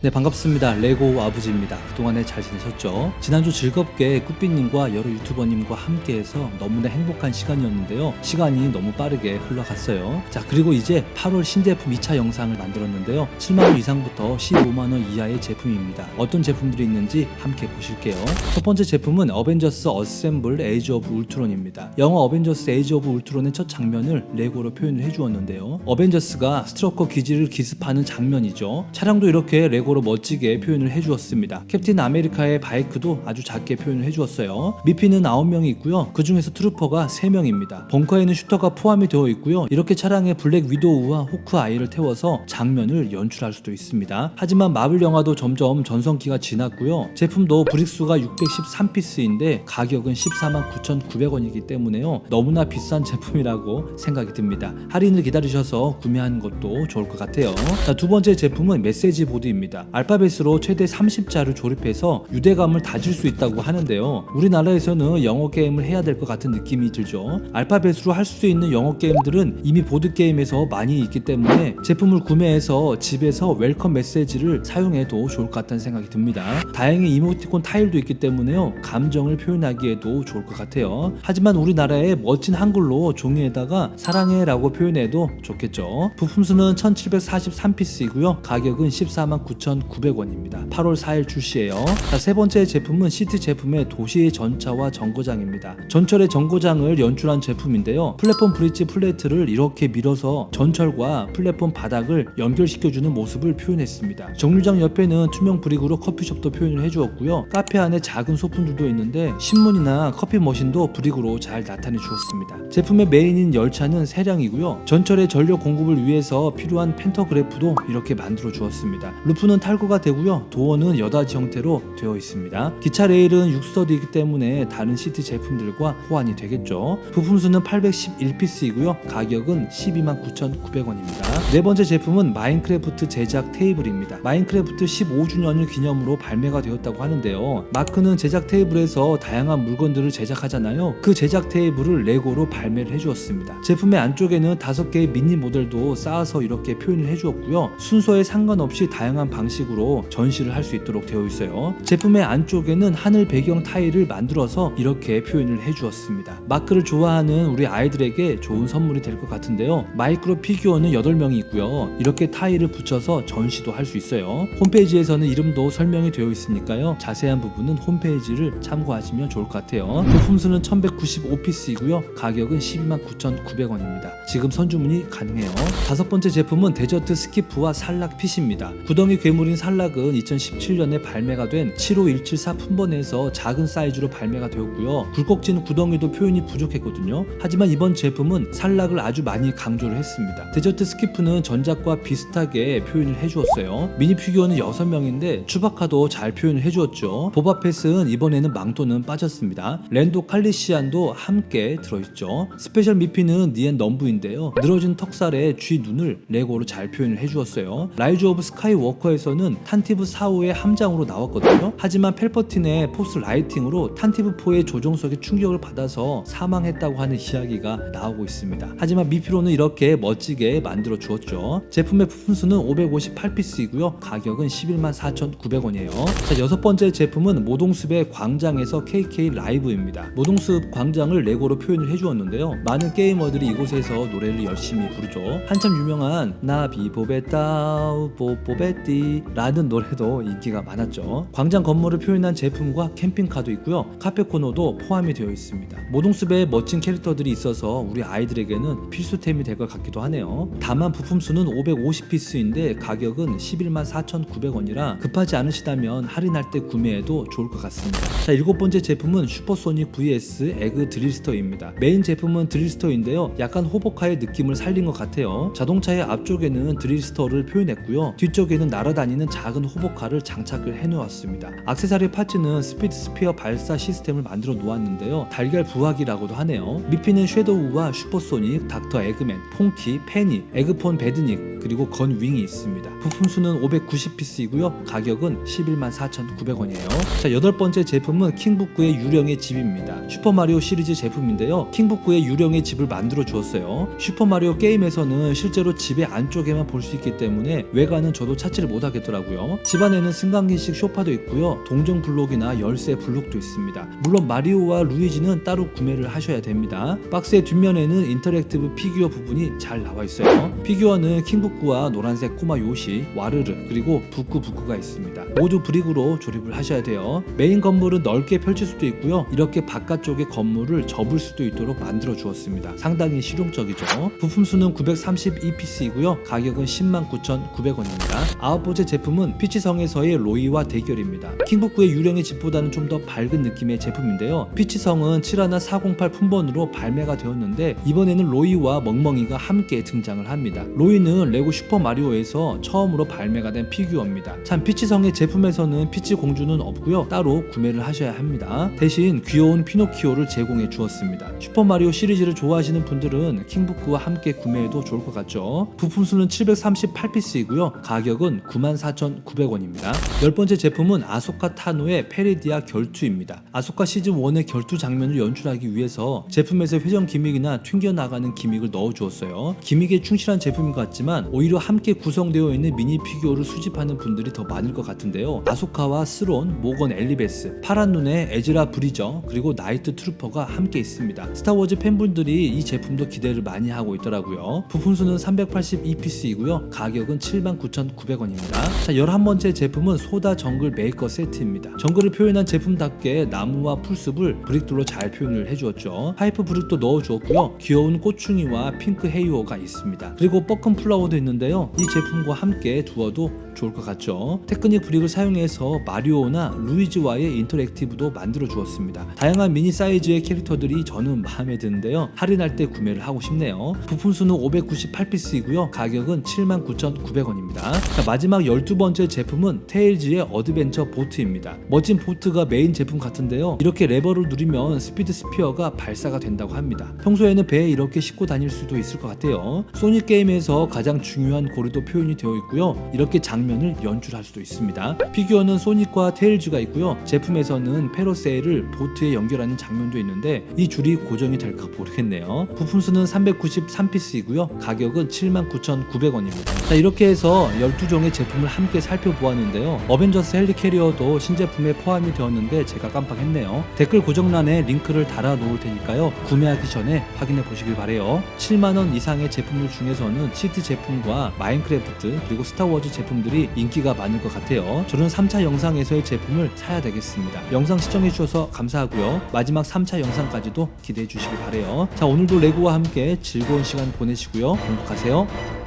네 반갑습니다. 레고 아버지입니다. 그동안에 잘 지내셨죠? 지난주 즐겁게 꾸삐님과 여러 유튜버님과 함께해서 너무나 행복한 시간이었는데요. 시간이 너무 빠르게 흘러갔어요. 자 그리고 이제 8월 신제품 2차 영상을 만들었는데요. 7만원 이상부터 15만원 이하의 제품입니다. 어떤 제품들이 있는지 함께 보실게요. 첫 번째 제품은 어벤져스 어셈블 에이지 오브 울트론입니다. 영화 어벤져스 에이지 오브 울트론의 첫 장면을 레고로 표현을 해주었는데요. 어벤져스가 스트로커 기지를 기습하는 장면이죠. 차량도 이렇게 레고 로 멋지게 표현을 해주었습니다. 캡틴 아메리카의 바이크도 아주 작게 표현을 해주었어요. 미피는 9명이 있고요. 그 중에서 트루퍼가 3명입니다. 벙커에는 슈터가 포함이 되어 있고요. 이렇게 차량에 블랙 위도우와 호크 아이를 태워서 장면을 연출할 수도 있습니다. 하지만 마블 영화도 점점 전성기가 지났고요. 제품도 브릭수가 613피스인데 가격은 14만 9,900원이기 때문에요. 너무나 비싼 제품이라고 생각이 듭니다. 할인을 기다리셔서 구매하는 것도 좋을 것 같아요. 자, 두 번째 제품은 메시지 보드입니다. 알파벳으로 최대 30자를 조립해서 유대감을 다질 수 있다고 하는데요. 우리나라에서는 영어 게임을 해야 될 것 같은 느낌이 들죠. 알파벳으로 할 수 있는 영어 게임들은 이미 보드 게임에서 많이 있기 때문에 제품을 구매해서 집에서 웰컴 메시지를 사용해도 좋을 것 같다는 생각이 듭니다. 다행히 이모티콘 타일도 있기 때문에요. 감정을 표현하기에도 좋을 것 같아요. 하지만 우리나라에 멋진 한글로 종이에다가 사랑해라고 표현해도 좋겠죠. 부품 수는 1743피스이고요. 가격은 14만 9,900원입니다. 8월 4일 출시예요. 자, 세 번째 제품은 시트 제품의 도시 전차와 정거장입니다. 전철의 정거장을 연출한 제품인데요. 플랫폼 브릿지 플레이트를 이렇게 밀어서 전철과 플랫폼 바닥을 연결시켜주는 모습을 표현했습니다. 정류장 옆에는 투명 브릭으로 커피숍도 표현을 해주었고요. 카페 안에 작은 소품들도 있는데 신문이나 커피 머신도 브릭으로 잘 나타내 주었습니다. 제품의 메인인 열차는 세량이고요. 전철의 전력 공급을 위해서 필요한 펜터그래프도 이렇게 만들어 주었습니다. 루프는 탈거가 되고요. 도어는 여닫이 형태로 되어 있습니다. 기차 레일은 6서드이기 때문에 다른 시트 제품들과 호환이 되겠죠. 부품 수는 811피스이고요. 가격은 12만 9,900원입니다. 네 번째 제품은 마인크래프트 제작 테이블입니다. 마인크래프트 15주년을 기념으로 발매가 되었다고 하는데요. 마크는 제작 테이블에서 다양한 물건들을 제작하잖아요. 그 제작 테이블을 레고로 발매를 해주었습니다. 제품의 안쪽에는 5개의 미니 모델도 쌓아서 이렇게 표현을 해주었고요. 순서에 상관없이 다양한 방식 으로 전시를 할 수 있도록 되어 있어요. 제품의 안쪽에는 하늘 배경 타일을 만들어서 이렇게 표현을 해주었습니다. 마크를 좋아하는 우리 아이들에게 좋은 선물이 될 것 같은데요. 마이크로 피규어는 8명이 있고요. 이렇게 타일을 붙여서 전시도 할 수 있어요. 홈페이지에서는 이름도 설명이 되어 있으니까요. 자세한 부분은 홈페이지를 참고하시면 좋을 것 같아요. 부품 수는 1195피스이고요. 가격은 12만 9,900원입니다. 지금 선주문이 가능해요. 다섯 번째 제품은 데저트 스키프와 살락 핏입니다. 구덩이 괴물 인 살락은 2017년에 발매가 된 75174 품번에서 작은 사이즈로 발매가 되었고요. 굴곡진 구덩이도 표현이 부족했거든요. 하지만 이번 제품은 살락을 아주 많이 강조를 했습니다. 데저트 스키프는 전작과 비슷하게 표현을 해주었어요. 미니 피규어는 6명인데 추바카도 잘 표현을 해주었죠. 보바펫은 이번에는 망토는 빠졌습니다. 랜도 칼리시안도 함께 들어있죠. 스페셜 미피는 니엔 넘브인데요. 늘어진 턱살에 쥐 눈을 레고로 잘 표현을 해주었어요. 라이즈 오브 스카이워커에서 는 탄티브 4호의 함장으로 나왔거든요. 하지만 펠퍼틴의 포스 라이팅으로 탄티브 4의 조종석에 충격을 받아서 사망했다고 하는 이야기가 나오고 있습니다. 하지만 미피로는 이렇게 멋지게 만들어 주었죠. 제품의 부품 수는 558피스이고요. 가격은 11만 4,900원이에요. 자, 여섯 번째 제품은 모동숲의 광장에서 KK 라이브입니다. 모동숲 광장을 레고로 표현을 해주었는데요. 많은 게이머들이 이곳에서 노래를 열심히 부르죠. 한참 유명한 나비보베따우 보보베띠 라는 노래도 인기가 많았죠. 광장 건물을 표현한 제품과 캠핑카도 있고요. 카페 코너도 포함이 되어 있습니다. 모동숲에 멋진 캐릭터들이 있어서 우리 아이들에게는 필수템이 될 것 같기도 하네요. 다만 부품 수는 550피스인데 가격은 11만 4,900원이라 급하지 않으시다면 할인할 때 구매해도 좋을 것 같습니다. 자, 일곱 번째 제품은 슈퍼소닉 vs 에그 드릴스터입니다. 메인 제품은 드릴스터인데요. 약간 호보카의 느낌을 살린 것 같아요. 자동차의 앞쪽에는 드릴스터를 표현했고요. 뒤쪽에는 날아다 니는 작은 호보카를 장착을 해 놓았습니다. 악세사리 파츠는 스피드 스피어 발사 시스템을 만들어 놓았는데요. 달걀 부화기라고도 하네요. 미피는 섀도우와 슈퍼소닉, 닥터 에그맨, 퐁키, 페니, 에그폰 배드닉 그리고 건 윙이 있습니다. 부품 수는 590피스이고요. 가격은 11만 4,900원이에요. 자, 여덟 번째 제품은 킹북구의 유령의 집입니다. 슈퍼마리오 시리즈 제품인데요. 킹북구의 유령의 집을 만들어 주었어요. 슈퍼마리오 게임에서는 실제로 집의 안쪽에만 볼 수 있기 때문에 외관은 저도 찾지를 못하고 못 하겠더라고요. 집안에는 승강기식 소파도 있고요. 동전 블록이나 열쇠 블록도 있습니다. 물론 마리오와 루이지는 따로 구매를 하셔야 됩니다. 박스의 뒷면에는 인터랙티브 피규어 부분이 잘 나와 있어요. 피규어는 킹북구와 노란색 꼬마 요시, 와르르 그리고 부쿠부쿠가 있습니다. 모두 브릭으로 조립을 하셔야 돼요. 메인 건물은 넓게 펼칠 수도 있고요. 이렇게 바깥쪽의 건물을 접을 수도 있도록 만들어 주었습니다. 상당히 실용적이죠. 부품 수는 932피스이고요. 가격은 109,900원입니다. 아홉 번째 제품은 피치성에서의 로이와 대결입니다. 킹북구의 유령의 집보다는 좀 더 밝은 느낌의 제품인데요. 피치성은 71408 품번으로 발매가 되었는데 이번에는 로이와 멍멍이가 함께 등장을 합니다. 로이는 레고 슈퍼 마리오에서 처음으로 발매가 된 피규어입니다. 참 피치성의 제품에서는 피치 공주는 없고요. 따로 구매를 하셔야 합니다. 대신 귀여운 피노키오를 제공해 주었습니다. 슈퍼 마리오 시리즈를 좋아하시는 분들은 킹북구와 함께 구매해도 좋을 것 같죠. 부품 수는 738피스이고요. 가격은 94,900원입니다. 열 번째 제품은 아소카 타노의 페리디아 결투입니다. 아소카 시즌 1의 결투 장면을 연출하기 위해서 제품에서 회전 기믹이나 튕겨 나가는 기믹을 넣어 주었어요. 기믹에 충실한 제품인 것 같지만 오히려 함께 구성되어 있는 미니 피규어를 수집하는 분들이 더 많을 것 같은데요. 아소카와 스론, 모건 엘리베스, 파란 눈의 에즈라 브리저, 그리고 나이트 트루퍼가 함께 있습니다. 스타워즈 팬분들이 이 제품도 기대를 많이 하고 있더라고요. 부품 수는 382피스이고요. 가격은 79,900원입니다. 자, 11번째 제품은 소다 정글 메이커 세트입니다. 정글을 표현한 제품답게 나무와 풀숲을 브릭돌로 잘 표현을 해주었죠. 파이프 브릭도 넣어주었고요. 귀여운 꼬충이와 핑크 헤이오가 있습니다. 그리고 뻐큰 플라워도 있는데요. 이 제품과 함께 두어도 좋을 것 같죠. 테크닉 브릭을 사용해서 마리오나 루이지와의 인터랙티브도 만들어 주었습니다. 다양한 미니 사이즈의 캐릭터들이 저는 마음에 드는데요. 할인할 때 구매를 하고 싶네요. 부품 수는 598피스이고요. 가격은 79,900원입니다. 마지막 12번째 제품은 테일즈의 어드벤처 보트입니다. 멋진 보트가 메인 제품 같은데요. 이렇게 레버를 누르면 스피드 스피어가 발사가 된다고 합니다. 평소에는 배에 이렇게 싣고 다닐 수도 있을 것 같아요. 소닉 게임에서 가장 중요한 고리도 표현이 되어 있고요. 이렇게 장면 을 연출할 수도 있습니다. 피규어는 소닉과 테일즈가 있고요. 제품에서는 페로세일을 보트에 연결하는 장면도 있는데 이 줄이 고정이 될까 모르겠네요. 부품 수는 393피스이고요. 가격은 79,900원입니다. 자, 이렇게 해서 12종의 제품을 함께 살펴보았는데요. 어벤져스 헬리캐리어도 신제품에 포함이 되었는데 제가 깜빡했네요. 댓글 고정란에 링크를 달아 놓을 테니까요. 구매하기 전에 확인해 보시길 바래요. 7만원 이상의 제품들 중에서는 시트 제품과 마인크래프트 그리고 스타워즈 제품들이 인기가 많을 것 같아요. 저는 3차 영상에서의 제품을 사야 되겠습니다. 영상 시청해 주셔서 감사하고요. 마지막 3차 영상까지도 기대해 주시길 바래요. 자 오늘도 레고와 함께 즐거운 시간 보내시고요. 행복하세요.